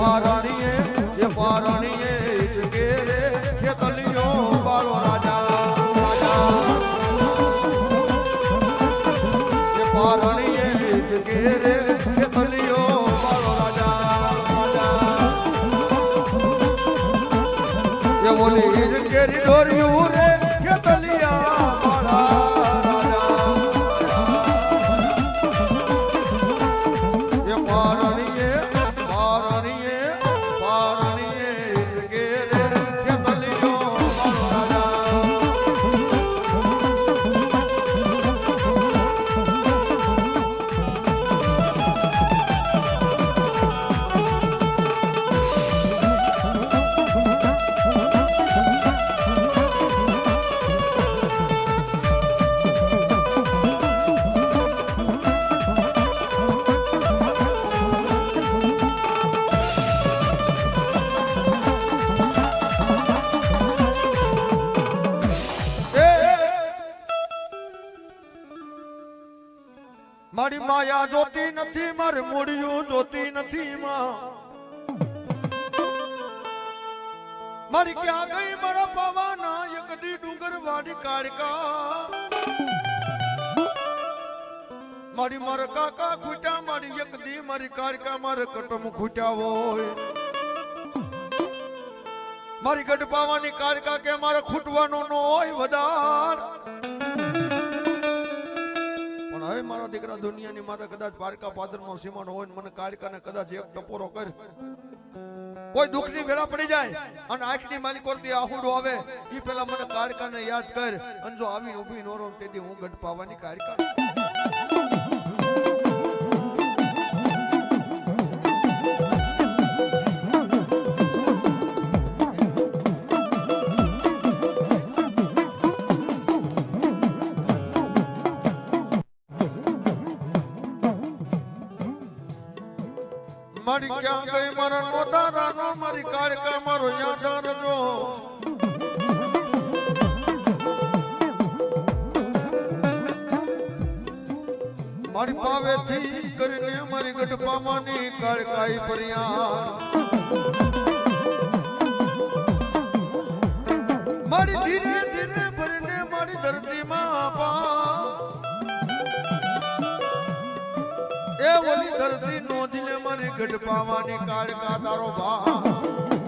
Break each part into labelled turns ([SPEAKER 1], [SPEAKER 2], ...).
[SPEAKER 1] ধরণী મારે જોતી નથી માં. મારી ક્યાં ગઈ મારા પાવાના? એક દી ડુંગર વાડી કાળકા મારી મારા કાકા ખૂટ્યા, મારી એક દી મારી કાળકા મારે કટમ ખૂટ્યા હોય. મારી ગઢ પાવાની કારકા કે મારે ખૂટવાનો ન હોય વધાર. હવે મારા દીકરા દુનિયાની માતા કદાચ પારકા પાદરમાં સીમાનો હોય મને કારકાને કદાચ એક ટપોરો કર. કોઈ દુઃખની વેળા પડી જાય અને આંખની માલિકોરથી આહુડો આવે એ પેલા મને કાળકાને યાદ કર. અને જો આવી ઊભી નો રહું તેથી હું ગઢ પાવાની કારકા મારી કાર્યક્રમ મારો યાદ રજો મારી પાવેથી કરીને મારી ગઢ પામાની કાળકાઈ પર્યા મારી ધીરે ધીરે ભરીને મારી ધરતીમાં આપા એ ઓલી ધરતી ગઢ પાવાની કાળકા તારો ભા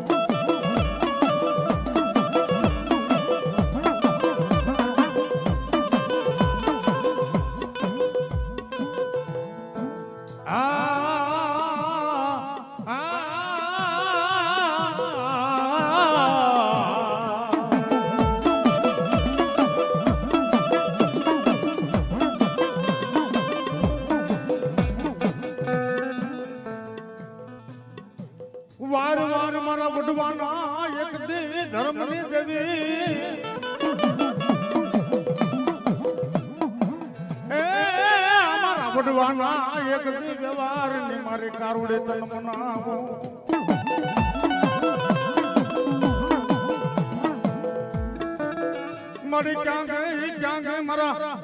[SPEAKER 2] એક દેવી દેવી. એ, અમારા વડવાના એક દી વ્યવહારની મારી કારુડે તન મનાવો ક્યાં ગઈ ક્યાં ગઈ મારા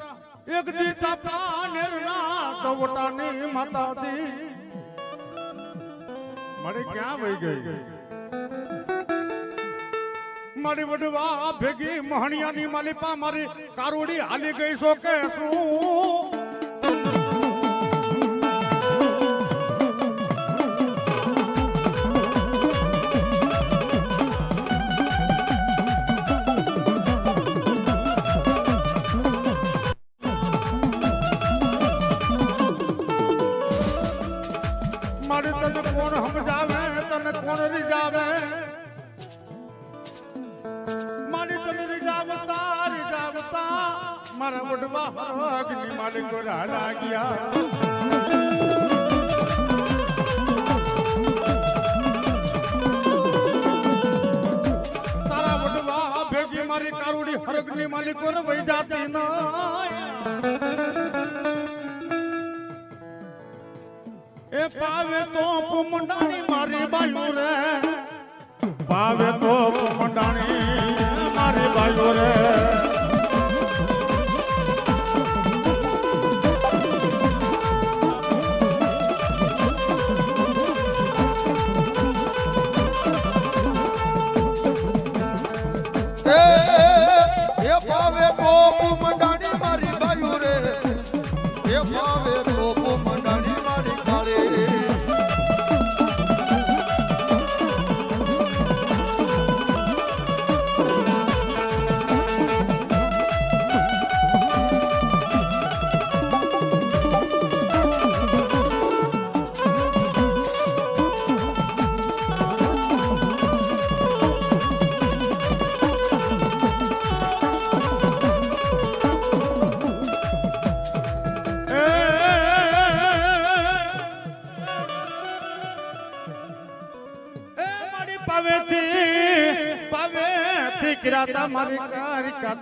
[SPEAKER 2] એક દી તાપા નેરના કવટાની માતાથી. મારી ક્યાં વહી ગઈ? મારી વડવા ભેગી મહણિયાની માલિપા મારી કારોડી હાલી ગઈ છો કે શું? ને વહી જાતી ના એ પાવે તો કુમંડાણી મારી બાયુ રે. પાવે તો કુમંડાણી મારી બાયુ રે.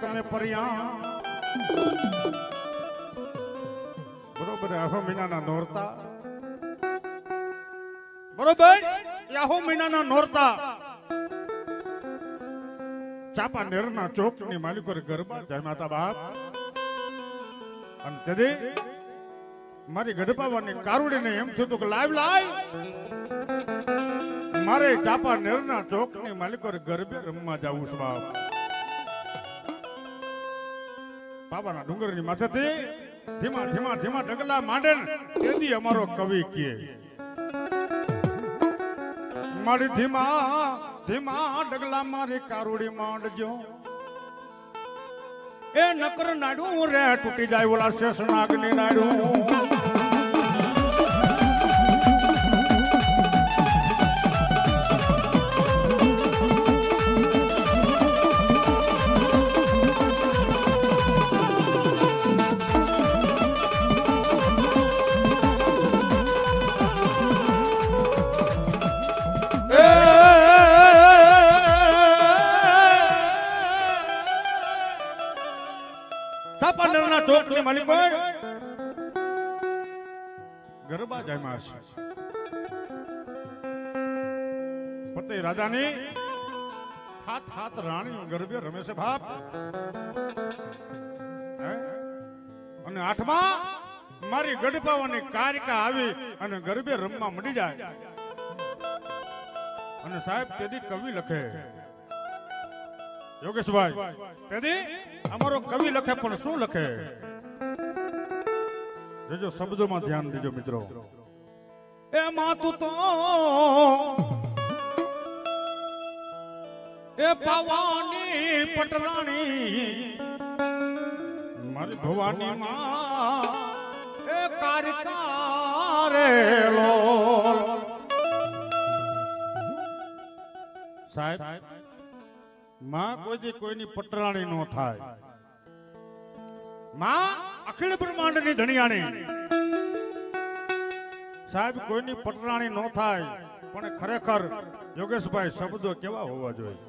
[SPEAKER 2] તમે પર્યા. બરોબર, આહો મહિનાના નોરતા. બરોબર, આહો મહિનાના નોરતા. ચાપા નેરના ચોકની માલિકો ગરબા. જય માતા બાપ. અને તેથી મારી ગઢપાવાની કારુડીને એમ થયું કે લાવ લાઈવ મારે ચાપા નેરના ચોકની માલિકો ગરબે રમવા જવું છું બાપ. બાબાના ડુંગરની માથેથી ધીમા ધીમા ધીમા ડગલા માંડે તેથી અમારો કવિ કહે મારી ધીમા ધીમા ડગલા મારી કારુડી માંડજો. એ નકર નાડું રે તૂટી જાય ઓલા શેષ નાગની નાડું. ચાપાનેરના ચોકની માલિકો ગરબા જામ્યા છે. પતે રાજાની, હાથ હાથ રાણી ગરબે રમે છે બાપ? અને આઠમા, મારી ગઢપાવાની કારિકા આવી અને ગરબે રમવા મળી જાય. અને સાહેબ તેથી કવિ લખે. યોગેશભાઈ તેથી અમારો કવિ લખે પણ શું લખે? જોજો શબ્દોમાં ધ્યાન દેજો મિત્રો. એ માતું તો એ ભવાની પટરાણી મારી ભવાની માં એ કારિકારેલો સાહેબમાં કોઈ કોઈની પટરાણી નો થાય. માં અખિલ બ્રહ્માંડની ધણિયાણી. સાહેબ, કોઈની પટરાણી નો થાય, પણ ખરેખર યોગેશભાઈ શબ્દો કેવા હોવા જોઈએ?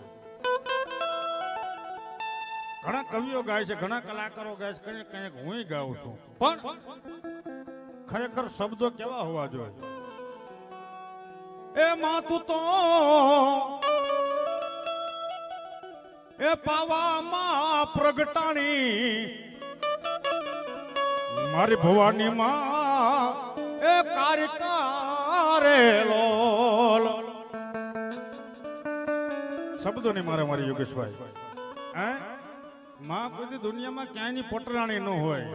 [SPEAKER 2] ઘણા કવિઓ ગાય છે, ઘણા કલાકારો ગાય છે, કંઈક કંઈક હું ગાઉં છું. પણ ખરેખર શબ્દો કેવા હોવા જોઈએ? એ માથું તો એ પાવામાં પ્રગટાણી મારી ભવાની માં એ કારિકારે લોલ. શબ્દો નહીં મારે મારી યોગેશભાઈ. હે? માં કોઈ દુનિયામાં ક્યાંયની પટરાણી ન હોય.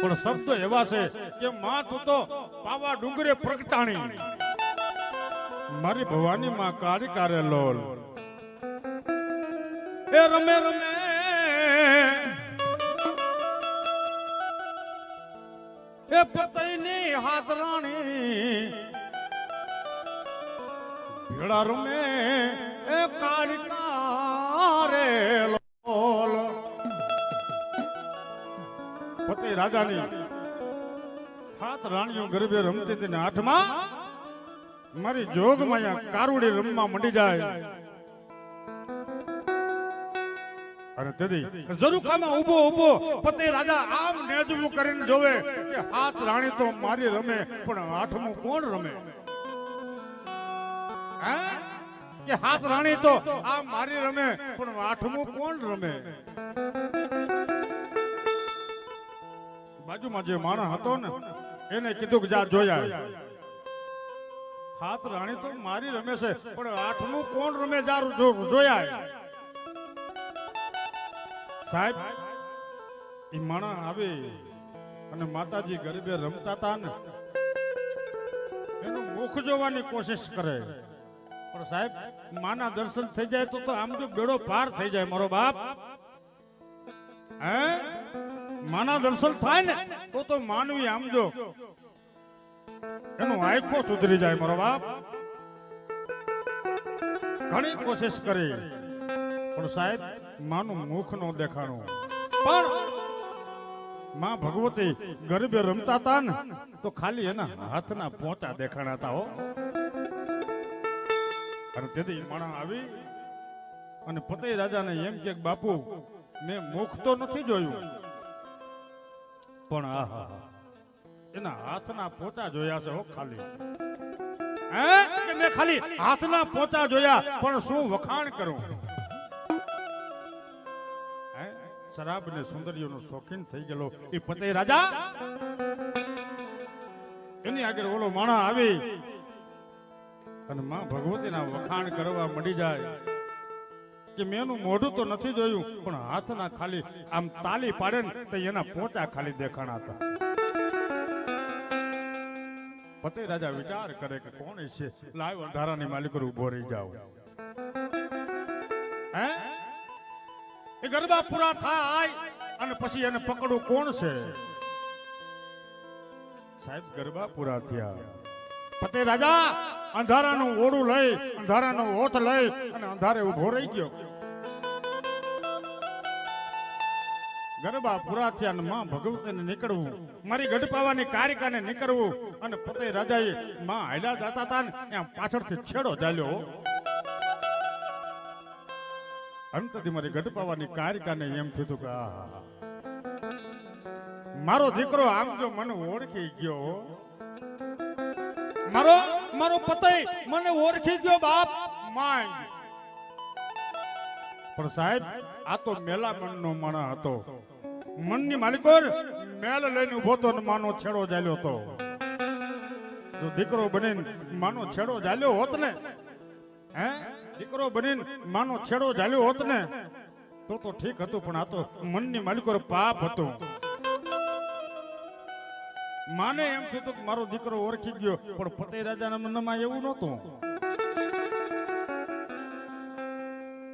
[SPEAKER 2] પણ શબ્દો એવા છે કે માં તું તો પાવા ડુંગરે પ્રગટાણી. મારી ભવાની માં કારિકારે લોલ. એ રમે રમે એ પતઈની હાથરાણી. ભેળા રૂમે એ કાળિકારે લોલ. પતઈ રાજાની હાથ રાણીઓ ગરબે રમતી હતી ને આઠમાં મારી જોગમાં કારુડી રમવા મંડી જાય. અને તેથી ઝરૂખામાં ઊભો ઊભો, પતે રાજા આમ નેજવું કરીને જોવે કે હાથ રાણી તો મારી રમે, પણ આઠમું કોણ રમે? હે? કે હાથ રાણી તો આ મારી રમે, પણ આઠમું કોણ રમે? બાજુમાં જે માણસ હતો ને, એને કીધું કે જા જોયા હાથ રાણી તો મારી રમે છે, પણ આઠમું કોણ રમે? જા જોયા સાહેબ, એ માણા આવે અને માતાજી ગરીબે રમતા હતા ને, એનું મુખ જોવાની કોશિશ કરે. પણ સાહેબ, માના દર્શન થઈ જાય તો તો આમ જો બેડો પાર થઈ જાય મારો બાપ. હે? માના દર્શન થાય ને, તો તો માનવી આમ જો, એનો આયખો સુધરી જાય મારો બાપ. ઘણી કોશિશ કરી. પણ સાહેબ માનું મુખ નો દેખાણું. પણ માં ભગવતી ગરબે રમતા હતા ને, તો ખાલી એના હાથના પોચા દેખાણા હતા હો. અને તેથી માણસ આવી અને પતઈ રાજાને એમ કે બાપુ, મેં મુખ તો નથી જોયું. પણ આહા, એના હાથના પોતા જોયા છે હો ખાલી. મેં ખાલી હાથના પોતા જોયા, પણ શું વખાણ કરું? શરાબ ને સુંદરીઓનો શોખીન થઈ ગયેલો એ પતે રાજા? એની આગળ ઓલો માણા આવી અને માં ભગવતીના વખાણ કરવા મળી જાય. કે મેં એનું મોઢું તો નથી જોયું, પણ હાથના ખાલી આમ તાલી પાડે ને તો એના પોચા ખાલી દેખાણા હતા. પતે રાજા વિચાર કરે કે કોણ છે? લાવ અંધારાની માલિક ઊભો રહી જાવ હે? એ ગરબા પૂરા થાય અને પછી એને પકડવું કોણ છે? સાહેબ, ગરબા પૂરા થયા. ફતે રાજા, અંધારાનું ઓળું લઈ, અંધારાનો ઓથ લઈ અને અંધારે ઊભો રહી ગયો. ગરબા પૂરા થયા અને માં ભગવતીને નીકળવું, મારી ગઢપાવાની કારિકાને નીકળવું અને ફતે રાજાએ માં હાલ્યા જતા હતા ને એમ પાછળથી છેડો ચાલ્યો અંતથી મારી ગઢપાવાની કારિકાને એમ થયું કે, આહા મારો દીકરો આમ જો મને ઓળખી ગયો, મારો મારો પતય મને ઓળખી ગયો બાપ માય પણ સાહેબ, આ તો મેલા મનનો માણસ હતો. મનની માલિકોર મેલ લઈને ઊભો તો માનો છેડો જાલ્યો હતો. જો દીકરો બનીને માનો છેડો જાલ્યો હોત ને, હે? દીકરો બનીને માનો છેડો જાલ્યો હોત ને, તો તો ઠીક હતું, પણ આ તો મનની માલિકો પાપ હતું. માને એમ કીધું કે મારો દીકરો ઓળખી ગયો, પણ ફતેહ રાજાના મનમાં એવું નહોતું.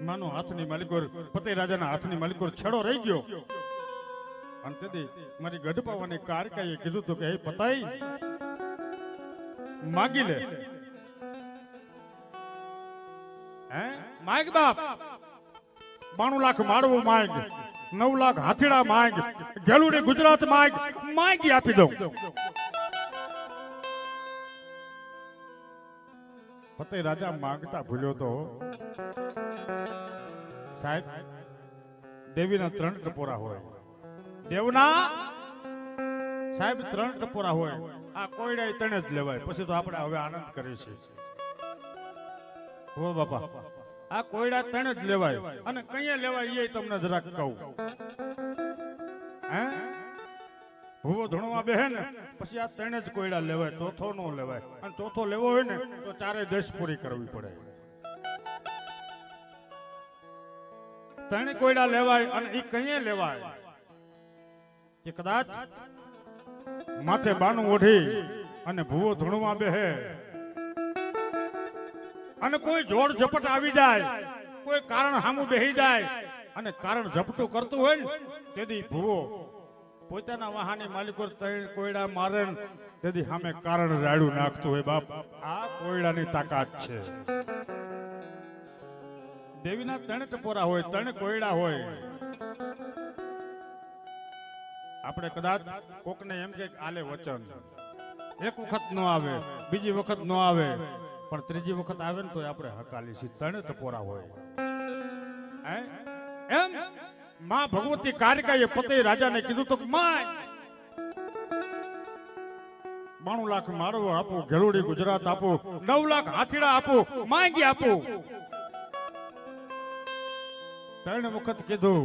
[SPEAKER 2] માનો હાથની માલિકોર ફતેહ રાજાના હાથની માલિકોર છેડો રહી ગયો. અને તેથી મારી ગઢપાવાની કારકાએ કીધું હતું કે એ પતાઈ, માગી લે. માગ બાપ. બાણું લાખ માળવું માંગ, નવ લાખ હાથીડા માંગ, ગેલુડી ગુજરાત માંગ, માંગી આપી દઉં. ફતે રાજા માંગતા ભૂલ્યો તો. સાહેબ, દેવીના ત્રણ ટપોરા હોય. દેવના? સાહેબ, ત્રણ ટપોરા હોય. આ કોયડા ત્રણે જ લેવાય. પછી તો આપણે હવે આનંદ કરીએ છીએ. હો બાપા. આ કોયડા તણ જ લેવાય. અને કઈ લેવાય એ તમને જરાક કહું. હે? ભૂવો ધૂણવા બેહે ને, પછી આ ત્રણે જ કોયડા લેવાય, ચોથો નો લેવાય. અને ચોથો લેવો હોય ને, તો ચારે દેશ પૂરી કરવી પડે. ત્રણે કોયડા લેવાય અને એ કઈ લેવાય. કે કદાચ માથે બાનું ઓઢી અને ભૂવો ધૂણવા બેહે. અને કોઈ જોડ ઝપટ આવી જાય, કોઈ કારણ સામું બેહી જાય, અને કારણ ઝપટું કરતું હોય ને, તેથી ભૂવો પોતાના વાહની માલિકો કોયડા મારે તેથી સામે કારણ રાડું નાખતું હોય બાપ. આ કોયડાની તાકાત છે. દેવીના ત્રણ ટપોરા હોય, ત્રણ કોયડા હોય. આપણે કદાચ કોકને એમ કે આલે વચન. એક વખત ન આવે, બીજી વખત ન આવે. પણ ત્રીજી વખત આવે ને તો આપણે હકાલી છીએ. ત્રણે ટપોરા હોય? એમ? માં ભગવતી કારિકાએ પતે રાજાને કીધું તો માય, બાણું લાખ મારો આપો ઘેરોડી ગુજરાત આપો, નવ લાખ હાથીડા આપો, માંગી આપો. ત્રણ વખત કીધું.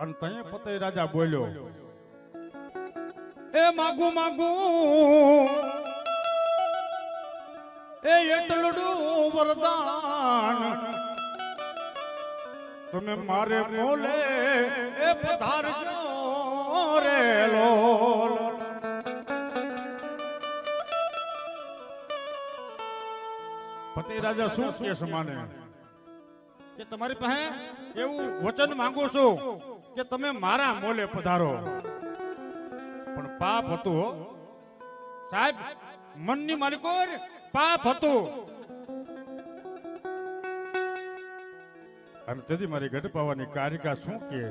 [SPEAKER 2] અને તય પતે રાજા બોલ્યો, એ માગું માગું એ એટલું વરદાન. તમે મારે બોલે, એ પધારજો રે લોલ. પતિ રાજા શું કે સમાને કે તમારી પાસે એવું વચન માંગુ છું કે તમે મારા મોલે પધારો. પણ પાપ હતું સાહેબ, મનની માલિકો પાપ હતું. અને તેથી મારી ગઢપાવાની કારિકા શું કે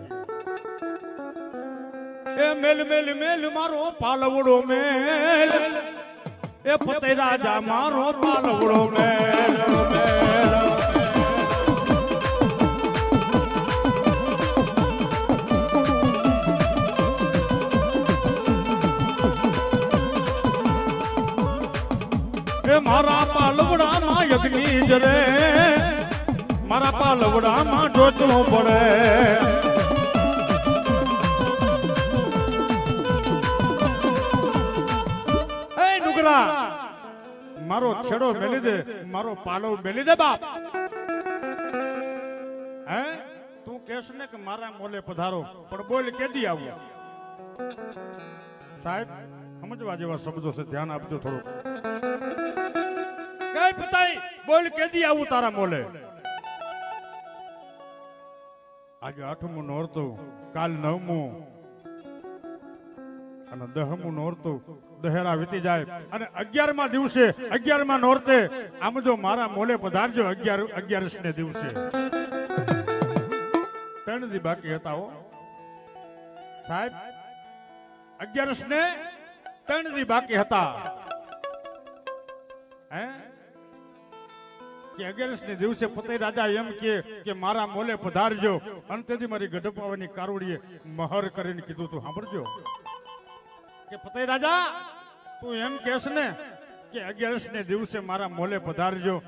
[SPEAKER 2] એ મેલ મેલ મેલ, મારો પાલવડો મેલ. એ ફતે રાજા, મારો પાલવડો મેલ મેલ. મારા પાલવડામાં યજ્ઞી જરે. મારા પાલવડામાં જોચવું પડે. મારો છેડો મેલી દે, મારો પાલવ મેલી દે બાપ. હે? તું કેશ ને કે મારા મોલે પધારો, પણ બોલ કેદી આવું? સાહેબ, સમજવા જેવા શબ્દો છે, ધ્યાન આપજો થોડું કઈ પતાઈ બોલ કેદી આવું તારા મોલે? આજે આઠમું નોરતું, કાલ નવમું. અને દહમું નોરતું, દહેરા વીતી જાય. અને અગિયારમા દિવસે, અગિયારમા નોરતે આમ જો મારા મોલે પધારજો, અગિયાર અગિયારસ ને દિવસે. ત્રણ દી બાકી હતા સાહેબ અગિયારસ ને ત્રણ દી બાકી હતા. હે? કે અગિયારસ ને દિવસે ફતેહ રાજા એમ કે મારા મોલે પધારજો. અને તેથી મારી ગઢપાવાની કારોડીએ મહર કરીને કીધું તું, સાંભળજો. કે ફતેહ રાજા, તું એમ કહેશ ને કે અગિયારસ ને દિવસે મારા મોલે પધારજો.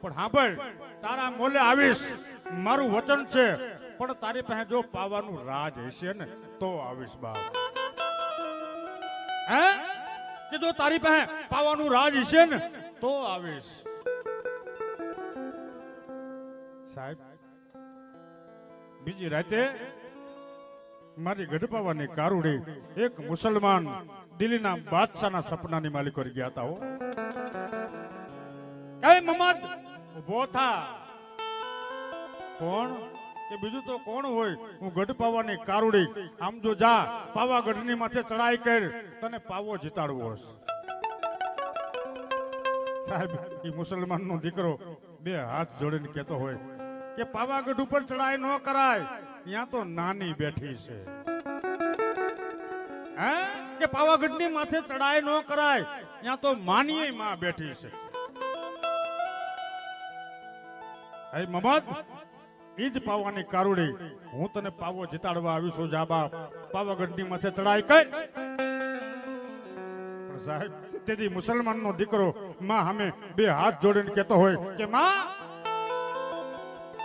[SPEAKER 2] પણ સાંભળ, તારા મોલે આવીશ, મારું વચન છે. પણ તારી પાસે જો પાવાનું રાજ હશે ને, તો આવીશ બાપ. હે? કે જો તારી પાસે પાવાનું રાજ હશે ને, તો આવીશ. બીજી રાતે મારી ગઢપાવાની કારુડી એક મુસલમાન દિલ્હીના બાદશાહના સપનાની માલિકો ગયા હતા કઈ મમદ, ઊભો થા. કોણ? કે બીજું તો કોણ હોય? હું ગઢપાવાની કારુડી. આમ જો જા, પાવાગઢની માથે ચડાઈ કર, તને પાવો જીતાડવો સાહેબ એ મુસલમાન નો દીકરો બે હાથ જોડીને કહેતો હોય કે પાવાગઢ ઉપર ચડાઈ ન કરાય. ત્યાં તો નાની બેઠી છે. હે? કે પાવાગઢની માથે ચડાય ન કરાય. ત્યાં તો માનીએ માં બેઠી છે. હે મમત? ઈ પાવાની કારુડી. હું તને પાવો જીતાડવા આવી છું, જા બાપ. પાવાગઢની માથે ચડાઈ કઈ સાહેબ, તેથી મુસલમાન નો દીકરો માં સામે બે હાથ જોડીને કહેતો હોય કે, માં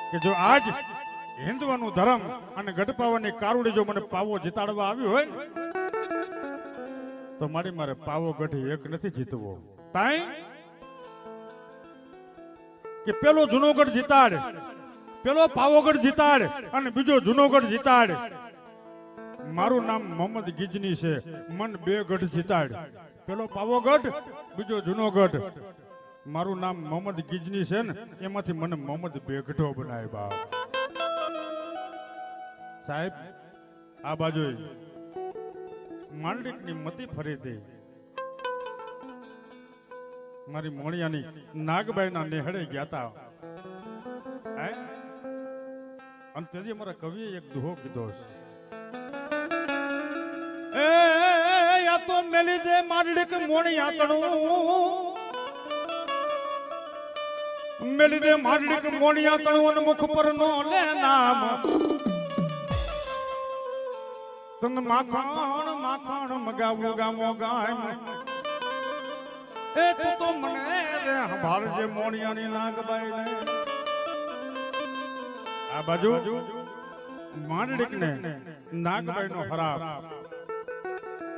[SPEAKER 2] કે જો આજ હિન્દુઓનું ધર્મ અને ગઢપાવાની કારુડી જો મને પાવો જીતાડવા આવ્યું હોય તો મારી મારે પાવો ગઢી એક નથી જીતવો. કે પેલો જુનોગઢ જીતાડ, પેલો પાવોગઢ જીતાડ અને બીજો જુનોગઢ જીતાડ. મારું નામ મોહમ્મદ ગિજની છે, મન બે ગઢ જીતાડ. પેલો પાવોગઢ બીજો જુનાગઢ. મારું નામ મોહમ્મદ ગિજની છે ને, એમાંથી મને મોહમ્મદ બેગઢો બનાવ્યા સાહેબ, આ બાજુ માંડલિકની મતી ફરી હતી મારી મોણિયાની નાગબાઈના નેહડે ગયા હતા અને તેથી અમારા કવિએ એક દુહો કીધો છે. એ તો મેલી દે માંડલિક મોણિયા તણું. મેલી દે માંડલિક મોણિયા તણું અને મુખ પર નો લે નામ. તન માખણ માખણ મગાવું, ગામો ગાય એ તું તો મને રે સંભાળજે મોણિયાની નાગબાઈ ને આ બાજુ માંડલિક ને નાગબાઈ નો હરાપ.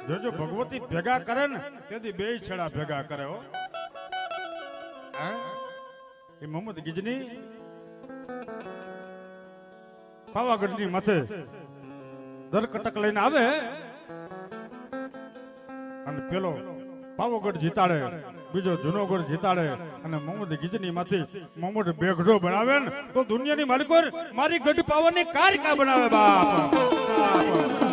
[SPEAKER 2] જોજો, ભગવતી ભેગા કરે ને, તેથી બે છેડા ભેગા કરે હો. હે? એ મોહમ્મદ ગિજની પાવાગઢની માથે દરકટક લઈને આવે અને પેલો પાવાગઢ જીતાડે, બીજો જુનાગઢ જીતાડે અને મોહમ્મદ ગિજની માંથી મોહમ્મદ બેગડો બનાવે ને તો દુનિયાની માલિકો મારી ગઢ પાવાની કારિકા બનાવે બાપ.